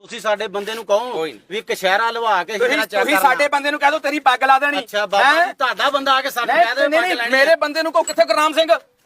ਤੁਸੀਂ ਸਾਡੇ ਬੰਦੇ ਨੂੰ ਕਹੋ ਕੋਈ ਨਹੀਂ। ਵੀ ਕਸ਼ਹਿਰਾ ਲਵਾ ਕੇ ਤੁਸੀਂ ਜਿਹੜਾ ਚੈੱਕ ਤੁਸੀਂ ਕਰਨਾ। ਸਾਡੇ ਬੰਦੇ ਨੂੰ ਕਹਿ ਦੋ ਤੇਰੀ ਪੱਗ ਲਾ ਦੇਣੀ ਅੱਛਾ ਬਾਬਾ ਹੈਂ? ਜੀ ਤੁਹਾਡਾ ਬੰਦਾ ਆ ਕੇ ਸਾਡੇ ਕਹਿ ਦੇ ਨਹੀਂ ਨਹੀਂ ਮੇਰੇ। ਬੰਦੇ ਨੂੰ ਕੋ ਕਿੱਥੇ ਗੁਰਨਾਮ ਸਿੰਘ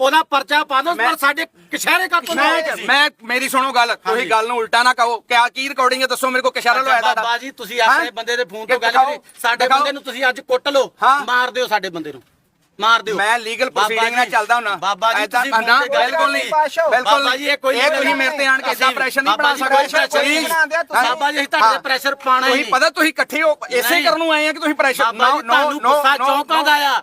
ਉਹਦਾ ਪਰਚਾ ਪਾ ਦਿਓ ਪਰ ਸਾਡੇ ਕਸ਼ਹਿਰੇ ਕਾ ਤੋਂ ਮੈਂ ਮੈਂ ਮੇਰੀ ਸੁਣੋ ਗੱਲ ਤੁਸੀਂ ਗੱਲ ਨੂੰ ਉਲਟਾ ਨਾ ਕਹੋ। ਕਿਆ ਕੀ ਰਿਕਾਰਡਿੰਗ ਹੈ ਦੱਸੋ ਮੇਰੇ ਕੋ ਕਿਸ਼ਾਰਾ ਲਵਾਇਆ ਤੁਹਾਡਾ। ਬਾਬਾ ਜੀ ਤੁਸੀਂ ਆਪਣੇ? ਬੰਦੇ ਦੇ ਫੋਨ ਕਿ ਤੋਂ ਗੱਲ ਕਰੀ। ਸਾਡੇ। ਬੰਦੇ ਨੂੰ ਤੁਸੀਂ ਅੱਜ ਕੁੱਟ ਲਓ। ਮਾਰ ਦਿਓ ਸਾਡੇ ਬੰਦੇ ਨੂੰ। ਮਾਰ ਦਿਓ। ਮੈਂ ਲੀਗਲ ਪ੍ਰੋਸੀਡਿੰਗ ਨਾਲ ਚੱਲਦਾ ਹੁਣਾ ਬਾਬਾ ਜੀ ਤੁਸੀਂ ਨਾ ਬਿਲਕੁਲ ਨਹੀਂ। ਬਿਲਕੁਲ ਬਾਬਾ ਜੀ ਇਹ ਕੋਈ ਇਹ ਤੁਸੀਂ ਮੇਰੇ ਤੇ ਆਣ ਕੇ ਇਦਾਂ ਪ੍ਰੈਸ਼ਰ ਨਹੀਂ ਬਣਾ ਕੋਈ ਸਕਦੇ। ਬਾਬਾ ਜੀ, ਅਸੀਂ ਤੁਹਾਡੇ pressure ਪਾਉਣਾ ਹੀ। ਤੁਸੀਂ। ਪਤਾ ਤੁਸੀਂ ਇਕੱਠੇ ਹੋ ਇਸੇ। ਕਰਨ ਨੂੰ ਆਏ ਆ ਕਿ ਤੁਸੀਂ ਪ੍ਰੈਸ਼ਰ ਜੀ ਤੁਹਾਨੂੰ ਗੁੱਸਾ ਚੌਂਕਾਂ ਦਾ ਆ।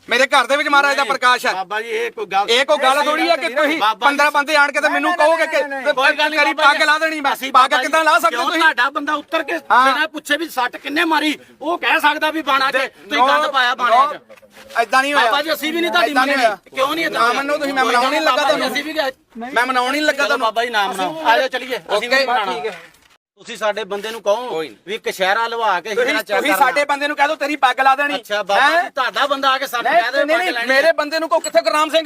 ਮੇਰੇ ਘਰ ਦੇ ਵਿੱਚ ਮਹਾਰਾਜ ਦਾ ਪ੍ਰਕਾਸ਼ ਹੈ। ਬਾਬਾ ਜੀ ਇਹ ਕੋਈ ਗੱਲ ਇਹ ਕੋਈ ਗੱਲ ਥੋੜੀ ਹੈ ਕਿ ਤੁਸੀਂ ਬਾਬਾ ਜੀ, 15 ਬੰਦੇ ਆਣ ਕੇ ਤੇ ਮੈਨੂੰ ਕਹੋਗੇ ਕਿ ਕੋਈ ਗੱਲ ਨਹੀਂ ਕਰੀ ਪੱਗ ਜੀ। ਲਾ ਦੇਣੀ ਮੈਂ। ਬਾਬਾ ਜੀ, ਕਿੱਦਾਂ ਲਾ ਸਕਦੇ ਤੁਸੀਂ? ਤੁਹਾਡਾ ਬੰਦਾ ਉੱਤਰ ਕੇ। ਬਿਨਾਂ ਪੁੱਛੇ ਵੀ ਸੱਟ ਕਿੰਨੇ ਮਾਰੀ? ਉਹ ਕਹਿ ਸਕਦਾ ਵੀ ਬਾਣਾ 'ਚ ਤੁਸੀਂ ਗੰਦ ਪਾਇਆ ਬਾਣੇ 'ਚ। ਐਦਾਂ ਨਹੀਂ ਹੋਇਆ। ਬਾਬਾ ਜੀ ਅਸੀਂ ਵੀ ਨਹੀਂ ਤੁਹਾਡੀ ਮੰਨਣੀ। ਕਿਉਂ ਨਹੀਂ ਨਾ ਮੰਨੋ ਤੁਸੀਂ ਮੈਂ ਮਨਾਉਣ ਨਹੀਂ ਲੱਗਾ ਤੁਹਾਨੂੰ। ਅਸੀਂ ਵੀ ਮੈਂ ਮਨਾਉਣ ਨਹੀਂ ਲੱਗਾ ਤੁਹਾਨੂੰ। ਬਾਬਾ ਜੀ ਨਾਮ ਨਾਮ। ਆ ਜਾਓ ਚਲੀਏ। ਅਸੀਂ ਵੀ ਮਨਾਉਣਾ। ਠੀਕ ਹੈ। ਤੁਸੀਂ ਸਾਡੇ ਬੰਦੇ ਨੂੰ ਕਹੋ ਕੋਈ ਨਹੀਂ। ਵੀ ਕਸ਼ਹਿਰਾ ਲਵਾ ਕੇ ਤੁਸੀਂ ਜਿਹੜਾ ਚੈੱਕ ਤੁਸੀਂ। ਸਾਡੇ ਬੰਦੇ ਨੂੰ ਕਹਿ ਦੋ ਤੇਰੀ ਪੱਗ ਲਾ ਦੇਣੀ ਅੱਛਾ ਬਾਬਾ ਹੈਂ? ਜੀ ਤੁਹਾਡਾ ਬੰਦਾ ਆ ਕੇ ਸਾਨੂੰ ਕਹਿ ਦੇ ਨਹੀਂ ਪੱਗ ਨਹੀਂ ਲੈਣੀ ਮੇਰੇ ਬੰਦੇ ਨੂੰ ਕੋ ਕਿੱਥੇ ਗੁਰਨਾਮ ਸਿੰਘ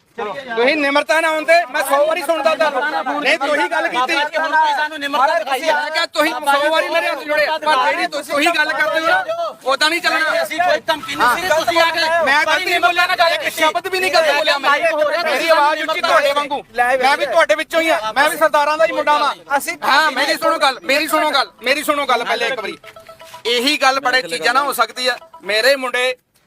ਤੁਸੀਂ ਨਿਮਰਤਾ ਨਾ ਆਉਂਦੇ ਮੈਂ 100 ਵਾਰੀ ਸੁਣਦਾ ਤੁਹਾਨੂੰ ਨਹੀਂ ਤੁਸੀਂ ਗੱਲ ਕੀਤੀ ਹੁਣ ਤੁਸੀਂ ਸਾਨੂੰ ਨਿਮਰਤਾ ਦਿਖਾਈ ਆ। ਕਿਹਾ ਤੁਸੀਂ 100 ਵਾਰੀ ਮੇਰੇ ਹੱਥ ਜੋੜੇ ਪਰ ਜਿਹੜੀ ਤੁਸੀਂ ਗੱਲ ਕਰਦੇ ਹੋ ਉਦਾਂ ਨਹੀਂ ਚੱਲਣਾ ਅਸੀਂ ਕੋਈ ਧਮਕੀ ਨਹੀਂ ਸੀ ਤੁਸੀਂ ਆ ਕੇ ਮੈਂ ਗਲਤੀ ਨਹੀਂ ਬੋਲਿਆ ਨਾ ਗੱਲ ਇੱਕ ਸ਼ਬਦ ਵੀ ਨਹੀਂ ਗਲਤ ਬੋਲਿਆ ਮੈਂ ਮੇਰੀ ਆਵਾਜ਼ ਉੱਚੀ ਤੁਹਾਡੇ ਵਾਂਗੂ ਮੈਂ ਵੀ ਤੁਹਾਡੇ ਵਿੱਚੋਂ ਹੀ ਆ ਮੈਂ ਵੀ ਸਰਦਾਰਾਂ ਦਾ ਹੀ ਮੁੰਡਾ ਵਾਂ ਅਸੀਂ ਹਾਂ ਮੇਰੀ ਸੁਣੋ ਗੱਲ ਮੇਰੀ ਸੁਣੋ ਗੱਲ ਮੇਰੀ ਸੁਣੋ ਗੱਲ ਪਹਿਲੇ ਇੱਕ ਵਾਰੀ ਇਹੀ ਗੱਲ ਬੜੇ ਚੀਜ਼ਾਂ ਨਾ ਹੋ ਸਕਦੀ ਆ ਮੇਰੇ ਮੁੰਡੇ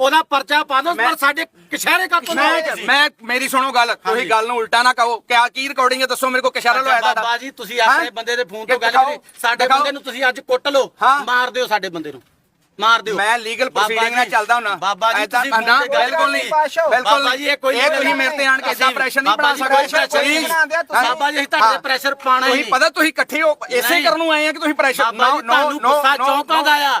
ਉਹਦਾ ਪਰਚਾ ਪਾ ਦਿਓ ਪਰ ਸਾਡੇ ਕਸ਼ਹਿਰੇ ਕਾ ਤੋਂ ਮੈਂ ਮੈਂ ਮੇਰੀ ਸੁਣੋ ਗੱਲ ਤੁਸੀਂ ਗੱਲ ਨੂੰ ਉਲਟਾ ਨਾ ਕਹੋ। ਕਿਆ ਕੀ ਰਿਕਾਰਡਿੰਗ ਹੈ ਦੱਸੋ ਮੇਰੇ ਕੋ ਕਿਸ਼ਾਰਾ ਲਵਾਇਆ ਤੁਹਾਡਾ। ਬਾਬਾ ਜੀ ਤੁਸੀਂ ਆਪਣੇ? ਬੰਦੇ ਦੇ ਫੋਨ ਤੋਂ ਗੱਲ ਕਰੀ ਸਾਡੇ। ਬੰਦੇ ਨੂੰ ਤੁਸੀਂ ਅੱਜ ਕੁੱਟ ਲਓ। ਮਾਰ ਦਿਓ ਸਾਡੇ ਬੰਦੇ ਨੂੰ। ਮਾਰ ਦਿਓ। ਮੈਂ ਲੀਗਲ ਪ੍ਰੋਸੀਡਿੰਗ ਨਾਲ ਚੱਲਦਾ ਹੁਣਾ ਬਾਬਾ ਜੀ ਤੁਸੀਂ ਨਾ ਬਿਲਕੁਲ ਨਹੀਂ। ਬਿਲਕੁਲ ਬਾਬਾ ਜੀ ਇਹ ਕੋਈ ਇਹ ਤੁਸੀਂ ਮੇਰੇ ਤੇ ਆਣ ਕੇ ਇਦਾਂ ਪ੍ਰੈਸ਼ਰ ਨਹੀਂ ਬਣਾ ਸਕਦੇ। ਨਹੀਂ। ਬਾਬਾ ਜੀ ਅਸੀਂ ਤੁਹਾਡੇ pressure ਪਾਉਣਾ ਹੀ ਤੁਸੀਂ। ਪਤਾ ਤੁਸੀਂ ਇਕੱਠੇ ਹੋ ਇਸੇ। ਕਰਨ ਨੂੰ ਆਏ ਆ ਕਿ ਤੁਸੀਂ ਪ੍ਰੈਸ਼ਰ ਜੀ ਤੁਹਾਨੂੰ ਗੁੱਸਾ ਚੌਂਕਾਂ ਦਾ ਆ।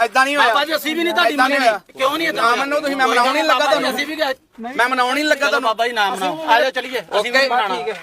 ਐਦਾਂ ਨਹੀਂ ਹੋਇਆ। ਬਾਬਾ ਜੀ ਅਸੀਂ ਵੀ ਨਹੀਂ ਤੁਹਾਡੀ ਮੰਨਣੀ। ਹੋਇਆ। ਕਿਉਂ ਨਹੀਂ ਨਾ ਮੰਨੋ ਤੁਸੀਂ, ਮੈਂ ਮਨਾਉਣ ਲੱਗਾ ਤੁਹਾਨੂੰ। ਅਸੀਂ ਵੀ ਮੈਂ ਮਨਾਉਣ ਨਹੀਂ ਲੱਗਾ ਤੁਹਾਨੂੰ। ਬਾਬਾ ਜੀ ਨਾਮ ਬਣਾਓ ਆ ਜਾਓ ਚਲੀਏ। ਅਸੀਂ ਵੀ ਹੈ।